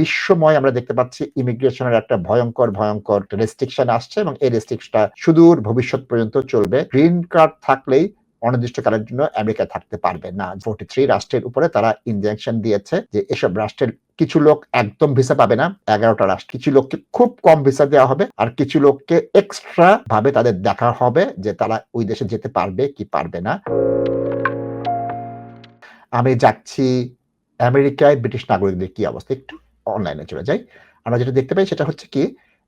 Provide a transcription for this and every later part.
বিশ্বময় আমরা দেখতে পাচ্ছি ইমিগ্রেশনের একটা ভয়ঙ্কর ভয়ঙ্কর রেস্ট্রিকশন আসছে এবং এই রেস্ট্রিকশনটা সুদূর ভবিষ্যৎ পর্যন্ত চলবে। গ্রিন কার্ড থাকলেই অনির্দিষ্টকালের জন্য আমেরিকায় থাকতে পারবে না। ফোর্টি থ্রি রাষ্ট্রের উপরে তারা ইনজেকশন দিয়েছে যে এসব রাষ্ট্রের কিছু লোক একদম ভিসা পাবে না। এগারোটা রাষ্ট্র, কিছু লোককে খুব কম ভিসা দেওয়া হবে আর কিছু লোককে এক্সট্রা ভাবে তাদের দেখা হবে যে তারা ওই দেশে যেতে পারবে কি পারবে না। আমি যাচ্ছি আমেরিকায় ব্রিটিশ নাগরিকদের কি অবস্থা? একটু অনলাইনে চলে যাই। আমরা যেটা দেখতে পাই সেটা হচ্ছে কি,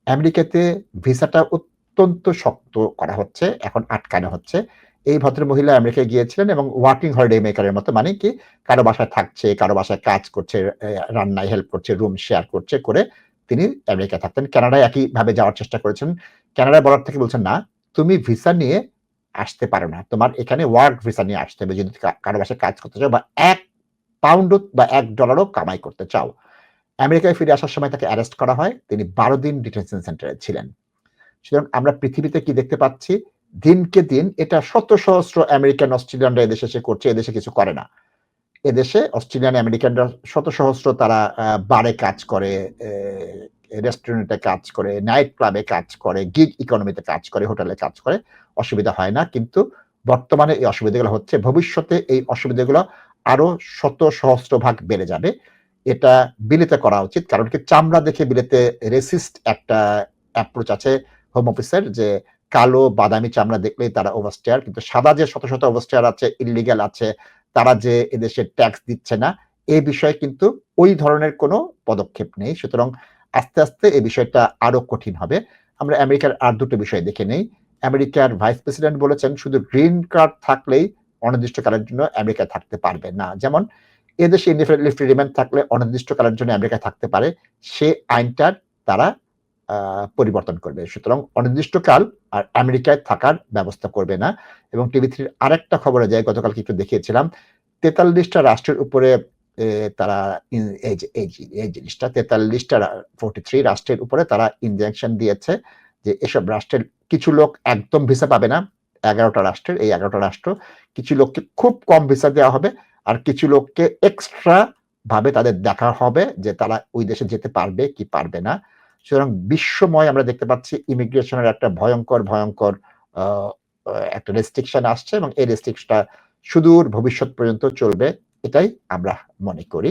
আমেরিকাতে ভিসাটা অত্যন্ত শক্ত করা হচ্ছে, এখন আটকানো হচ্ছে। এই ভদ্র মহিলা আমেরিকায় গিয়েছিলেন এবং ওয়ার্কিং হলিডে মেকারের মতো মানে কি, কারও বাসায় থাকছে, কারও বাসায় কাজ করছে রান্নায় হেল্প করছে রুম শেয়ার করছে করে তিনি আমেরিকায় থাকতেন। কানাডায় একইভাবে যাওয়ার চেষ্টা করেছেন। কানাডায় বলার থেকে বলছেন, না, তুমি ভিসা নিয়ে আসতে পারো না। তোমার এখানে ওয়ার্ক ভিসা নিয়ে আসতে হবে। যদি কারও বাসায় কাজ করতে চাও বা এক পাউন্ডও বা এক ডলারও কামাই করতে চাও আমেরিকায় ফিরে আসার সময় তাকে অ্যারেস্ট করা হয়। তিনি বারো দিন ডিটেনশন সেন্টারে ছিলেন। সুতরাং আমরা পৃথিবীতে কি দেখতে পাচ্ছি? দিনকে দিন এটা শত সহস্র আমেরিকান অস্ট্রেলিয়ানরা এদেশে এসে করছে, এদেশে কিছু করে না। এদেশে অস্ট্রেলিয়ান আমেরিকানরা শত সহস্র তারা বারে কাজ করে রেস্টুরেন্টে কাজ করে নাইট ক্লাবে কাজ করে গিগ ইকোনমিতে কাজ করে হোটেলে কাজ করে, অসুবিধা হয় না। কিন্তু বর্তমানে এই অসুবিধাগুলো হচ্ছে, ভবিষ্যতে এই অসুবিধাগুলো আরও শত সহস্র ভাগ বেড়ে যাবে। এটা বিলেতে করা উচিত, কারণ কি চামড়া দেখে বিলেতে রেসিস্ট একটা অ্যাপ্রোচ আছে হোম অফিসের যে কালো বাদামি চামড়া দেখলেই তারা ওভারস্টেয়ার কিন্তু সাদা যে শত শত ওভারস্টেয়ার আছে ইলিগাল আছে, তারা যে এদেশে ট্যাক্স দিচ্ছে না এই বিষয়ে কিন্তু ওই ধরনের কোনো পদক্ষেপ নেই। সুতরাং আস্তে আস্তে এই বিষয়টা আরও কঠিন হবে। আমরা আমেরিকার আর দুটো বিষয় দেখে নেই। আমেরিকার ভাইস প্রেসিডেন্ট বলেছেন, শুধু গ্রিন কার্ড থাকলেই অনির্দিষ্টকালের জন্য আমেরিকা থাকতে পারবে না। যেমন এদেশে ইনডিফারেন্টলি ফ্রি রিমেন্ট থাকলে অনির্দিষ্টকালের জন্য আমেরিকায় থাকতে পারে, সে আইনটার তারা পরিবর্তন করবে। সুতরাং অনির্দিষ্টকাল আর আমেরিকায় থাকার ব্যবস্থা করবে না। এবং টিভি থ্রির আরেকটা খবরে যায় গতকালকে একটু দেখিয়েছিলাম, তেতাল্লিশটা রাষ্ট্রের উপরে তারা এই জিনিসটা, তেতাল্লিশটা ফোর্টি থ্রি রাষ্ট্রের উপরে তারা ইনজেকশন দিয়েছে যে এসব রাষ্ট্রের কিছু লোক একদম ভিসা পাবে না। এগারোটা রাষ্ট্রের, এই এগারোটা রাষ্ট্র, কিছু লোককে খুব কম ভিসা দেওয়া হবে। আর কিছু লোককে এক্সট্রা ভাবে তাদের দেখা হবে যে তারা ওই দেশে যেতে পারবে কি পারবে না। সুতরাং বিশ্বময় আমরা দেখতে পাচ্ছি ইমিগ্রেশনের একটা ভয়ঙ্কর ভয়ঙ্কর একটা রেস্ট্রিকশন আসছে এবং এই রেস্ট্রিকশনটা সুদূর ভবিষ্যৎ পর্যন্ত চলবে, এটাই আমরা মনে করি।